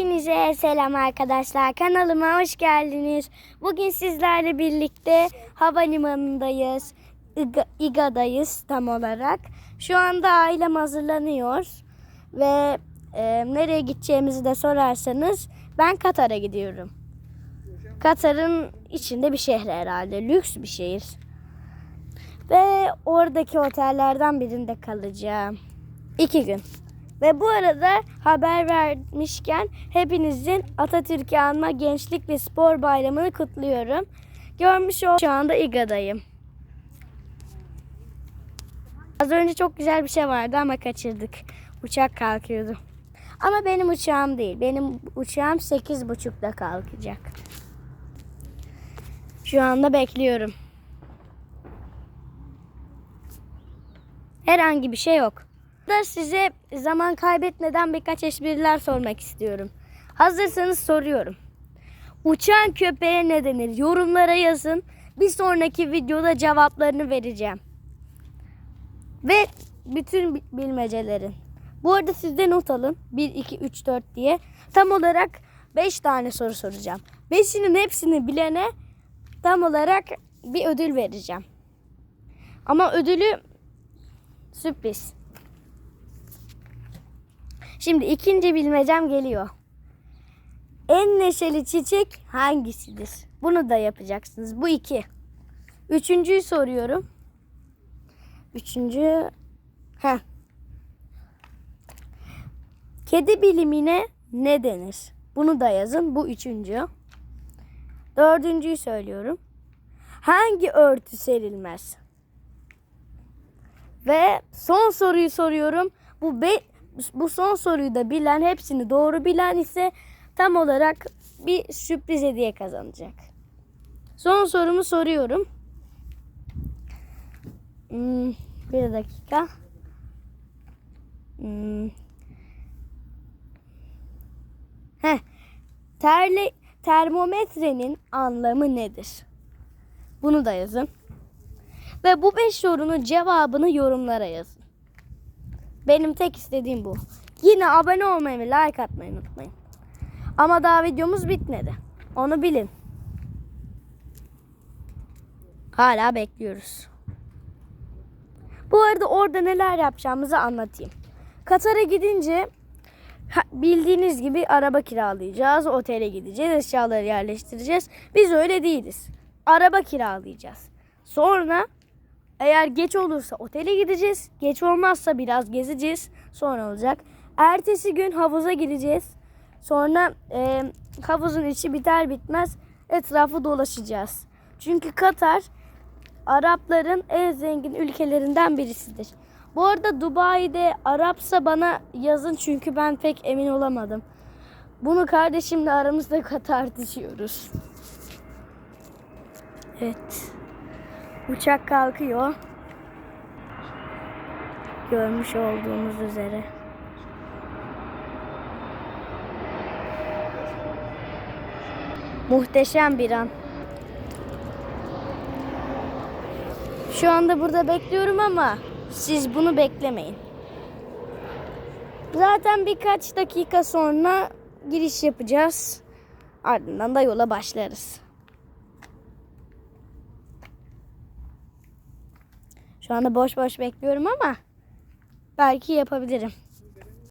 Hepinize selam arkadaşlar. Kanalıma hoş geldiniz. Bugün sizlerle birlikte havalimanındayız. İga- İGA'dayız tam olarak. Şu anda ailem hazırlanıyor. Ve e, nereye gideceğimizi de sorarsanız ben Katar'a gidiyorum. Katar'ın içinde bir şehir herhalde. Lüks bir şehir. Ve oradaki otellerden birinde kalacağım. İki gün. Ve bu arada haber vermişken hepinizin Atatürk'ü anma gençlik ve spor bayramını kutluyorum. Görmüş ol şu anda İGA'dayım. Az önce çok güzel bir şey vardı ama kaçırdık. Uçak kalkıyordu. Ama benim uçağım değil. Benim uçağım 8.30'da kalkacak. Şu anda bekliyorum. Herhangi bir şey yok. Da size zaman kaybetmeden birkaç espriler sormak istiyorum. Hazırsanız soruyorum. Uçan köpeğe ne denir? Yorumlara yazın. Bir sonraki videoda cevaplarını vereceğim. Ve bütün bi- bilmecelerin. Bu arada siz de not alın. 1, 2, 3, 4 diye. Tam olarak 5 tane soru soracağım. 5'inin hepsini bilene tam olarak bir ödül vereceğim. Ama ödülü sürpriz. Şimdi ikinci bilmecem geliyor. En neşeli çiçek hangisidir? Bunu da yapacaksınız. Bu iki. Üçüncüyü soruyorum. Üçüncü... Heh. Kedi bilimine ne denir? Bunu da yazın. Bu üçüncü. Dördüncüyü söylüyorum. Hangi örtü serilmez? Ve son soruyu soruyorum. Bu be, bu son soruyu da bilen, hepsini doğru bilen ise tam olarak bir sürpriz hediye kazanacak. Son sorumu soruyorum. Hmm, bir dakika. Hmm. Terle, termometrenin anlamı nedir? Bunu da yazın. Ve bu beş sorunun cevabını yorumlara yazın. Benim tek istediğim bu. Yine abone olmayı ve like atmayı unutmayın. Ama daha videomuz bitmedi. Onu bilin. Hala bekliyoruz. Bu arada orada neler yapacağımızı anlatayım. Katar'a gidince bildiğiniz gibi araba kiralayacağız, otele gideceğiz, eşyaları yerleştireceğiz. Biz öyle değiliz. Araba kiralayacağız. Sonra eğer geç olursa otele gideceğiz. Geç olmazsa biraz gezeceğiz. Sonra olacak. Ertesi gün havuza gideceğiz. Sonra e, havuzun içi biter bitmez etrafı dolaşacağız. Çünkü Katar Arapların en zengin ülkelerinden birisidir. Bu arada Dubai'de Arapsa bana yazın çünkü ben pek emin olamadım. Bunu kardeşimle aramızda tartışıyoruz. Evet. Uçak kalkıyor. Görmüş olduğunuz üzere. Muhteşem bir an. Şu anda burada bekliyorum ama siz bunu beklemeyin. Zaten birkaç dakika sonra giriş yapacağız. Ardından da yola başlarız. Şu anda boş boş bekliyorum ama belki yapabilirim.